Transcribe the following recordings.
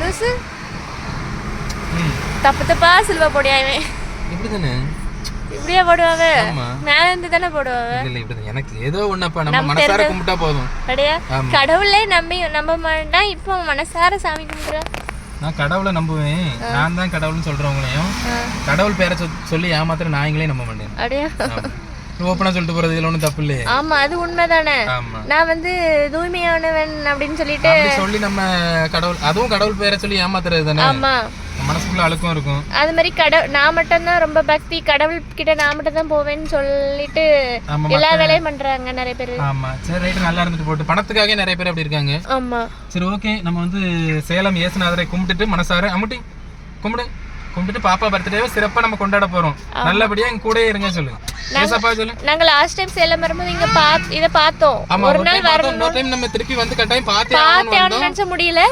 லூசு. தப்பு தப்பா சில்வா போடியா இவன். இப்படி தானே இப்படியா போடுவாவ. மேல இருந்து தானே போடுவாவ. இல்ல இப்படி எனக்கு ஏதோ ஒண்ணப்பா நம்ம மனசார கும்பிட்டா போதும். ஆமா. கடவுளே நம்பி நம்ப மாட்டான் இப்போ மனசார சாமி கும்பிடுற. நான் கடவுளை நம்புவேன். நான் தான் கடவுள்னு சொல்றவங்களையும் கடவுள் பேரை சொல்லி ஏமாத்துற நாயங்களே நம்ப மாட்டேன். அப்படியா? ஓப்பனா சொல்லிட்டு போறது இதுல ஒண்ணும் தப்பு இல்லையே. ஆமா அது உண்மைதானே. நான் வந்து தூய்மையானவன் அப்படின்னு சொல்லிட்டு சொல்லி நம்ம கடவுள் அதுவும் கடவுள் பேரை சொல்லி ஏமாத்துறது தானே? ஆமா. மனசுக்குள்ள அழுக்கும் இருக்கும். அது மாதிரி கடவுள் நான் மட்டும்தான் ரொம்ப பக்தி கடவுள் கிட்ட நான் மட்டும் தான் போவேன்னு சொல்லிட்டு எல்லா வேலையும் பண்றாங்க நிறைய பேர். ஆமா. சரி ரைட்டு நல்லா இருந்துட்டு போட்டு. பணத்துக்காக நிறைய பேர் அப்படி இருக்காங்க. ஆமா. சரி ஓகே நம்ம வந்து சேலம் இயேசுநாதரை கும்பிட்டுட்டு மனசார அம்முட்டி கும்பிடு. கும்பிட்டுட்டு பாப்பா பர்த்டேவை சிறப்பா நம்ம கொண்டாட போறோம். நல்லபடியா எங்க கூடயே இருங்க சொல்லு. நாங்க லாஸ்ட் டைம் சேலம் வரும்போது இங்க இத பார்த்தோம். ஒரு நாள் time வர பார்த்தோம், இன்னொரு டைம் நம்ம திருப்பி வந்து கட்டாயம் பார்த்தே வந்தோம். நினைச்ச முடியல.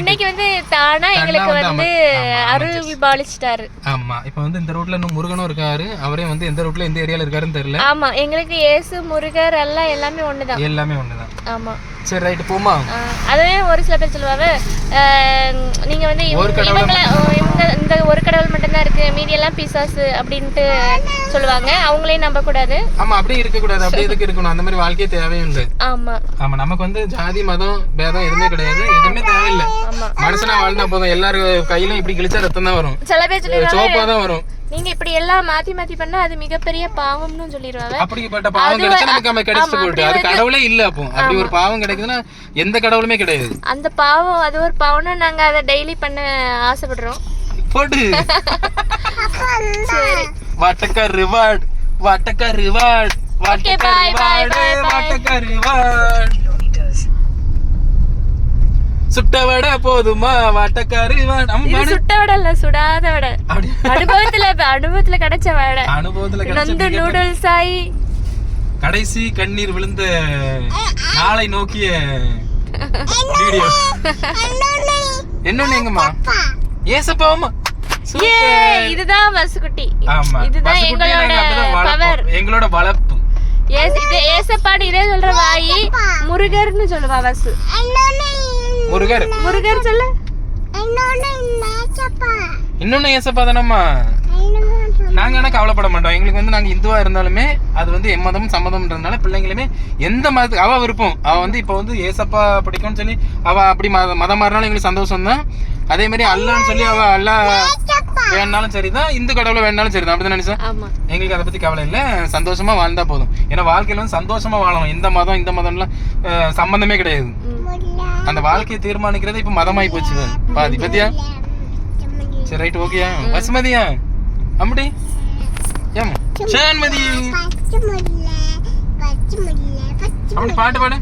இன்னைக்கு வந்து தானா எங்களுக்கு வந்து அருள் விபாலிச்சிட்டாரு. ஆமா இப்போ வந்து இந்த ரோட்ல இன்னும் முருகனும் இருக்காரு. அவரே வந்து எந்த ரோட்ல எந்த ஏரியால இருக்காருன்னு தெரியல. ஆமா எங்களுக்கு இயேசு முருகர் எல்லாம் எல்லாமே ஒண்ணுதான். எல்லாமே ஒண்ணுதான். ஆமா. சரி ரைட்டு போமா அதுவே ஒரு சில பேர் சொல்லுவாங்க அஹ், நீங்க வந்து இவங்கள இவங்க இந்த ஒரு கடவுள் மட்டும்தான் இருக்கு மீதி எல்லாம் பிசாசு அப்படின்ட்டு சொல்லுவாங்க. அவங்களையும் நம்ப கூடாது. ஆமா அப்படியே இருக்க கூடாது அப்படியே எதுக்கு இருக்கணும்? அந்த மாதிரி வாழ்க்கையே தேவையும் இல்லை ஆமா. ஆமா நமக்கு வந்து ஜாதி மதம் பேதம் எதுவுமே கிடையாது. எதுவுமே தேவையில்லை. மனுஷனா வாழ்ந்தா போதும். எல்லாரும் கையிலும் இப்படி கிழிச்சா ரத்தம் தான் வரும். சில பேர் சொல்லிடுவாங்க சோப்பா தான் வரும். நீங்க இப்படி எல்லாம் மாத்தி மாத்தி பண்ணா அது மிகப்பெரிய பாவம்னு சொல்லிடுவாங்க. அப்படிப்பட்ட பாவம் கிடைச்சா நமக்கு நம்ம கிடைச்சிட்டு போயிட்டு. அது கடவுளே இல்ல அப்போ. அப்படி ஒரு பாவம் கிடைக்குதுன்னா எந்த கடவுளுமே கிடையாது. அந்த பாவம் அது ஒரு பாவம்னா நாங்க அதை டெய்லி பண்ண ஆசைப்படுறோம். போட்டு சரி. வாட்டக்கா ரிவார்ட் வாட்டக்கா ரிவார்ட் வாட்டக்கா ரிவார்ட். வாட்டக்கா ரிவார்ட் சுட்ட வடை போதுமா? வாட்டக்கா ரிவார்ட் இது அம்மா சுட்ட வடை இல்ல சுடாத வடை. அனுபவத்துல அனுபவத்துல கிடைச்ச வடை. அனுபவத்துல நொந்து நூடுல்ஸ் ஆகி கடைசி கண்ணீர் விழுந்த நாளை நோக்கிய வீடியோ. என்னன்னு எங்கம்மா? ஏசப்பாவமா? ஏ இதுதான் வசுக்குட்டி இதுதான் எங்களோட பவர். எங்களோட ஏஸ் இது ஏசப்பாடு இதே சொல்ற வாயி முருகர்னு சொல்லுவா வசு முருகர். முருகர் சொல்லு. இன்னொன்னு ஏசப்பா. தானம்மா? நாங்க ஆனா கவலைப்பட மாட்டோம். எங்களுக்கு வந்து நாங்க இந்துவா இருந்தாலுமே அது வந்து எம்மதம் சம்மதம்ன்றதுனால பிள்ளைங்களுமே எந்த மதத்துக்கு அவ விருப்பம். அவ வந்து இப்ப வந்து ஏசப்பா பிடிக்கும்னு சொல்லி அவ அப்படி மத மதம் மாறினாலும் எங்களுக்கு சந்தோஷம் தான் அதே மாதிரி அல்லான்னு சொல்லி அவ அல்லா வேணாலும் சரிதான் இந்து கடவுளை வேணாலும் சரிதான். அப்படிதான் நினைச்சா ஆமா. எங்களுக்கு அதை பத்தி கவலை இல்லை. சந்தோஷமா வாழ்ந்தா போதும். ஏன்னா வாழ்க்கையில வந்து சந்தோஷமா வாழணும். இந்த மதம் இந்த மதம்லாம் சம்பந்தமே கிடையாது. அந்த வாழ்க்கையை தீர்மானிக்கிறது இப்ப மதமாயி போச்சு. பாதி பத்தியா? சரி ரைட் ஓகேயா வசுமதியா? அம்முடி ஏம் ஷான்மதி அப்படி பாட்டு பாடு.